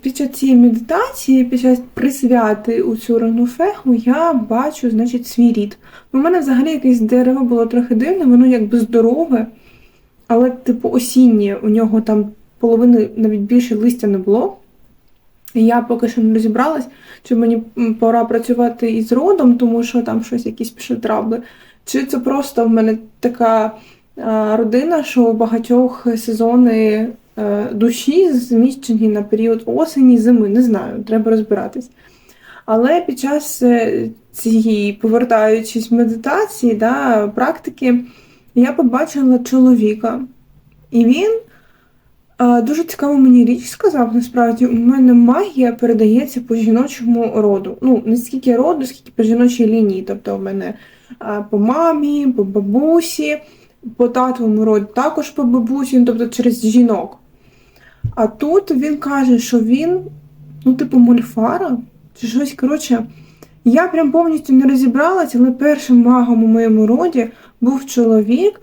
під час цієї медитації, під час присвяти у цю рануфеху, я бачу, значить, свій рід. У мене взагалі якесь дерево було трохи дивне, воно якби здорове, але, типу, осіннє, у нього там половини навіть більше листя не було. Я поки що не розібралась, чи мені пора працювати із родом, тому що там щось якісь пішли трабли. Чи це просто в мене така а, родина, що у багатьох сезони душі зміщені на період осені, зими, не знаю, треба розбиратись. Але під час е, цієї, повертаючись медитації, да, практики, я побачила чоловіка. І він е, дуже цікаву мені річ сказав. Насправді, у мене магія передається по жіночому роду. Ну, не скільки роду, скільки по жіночій лінії. Тобто, у мене е, по мамі, по бабусі, по татовому роду також по бабусі, ну, тобто через жінок. А тут він каже, що він, ну, типу, мульфара чи щось, коротше. Я прям повністю не розібралась, але першим магом у моєму роді був чоловік.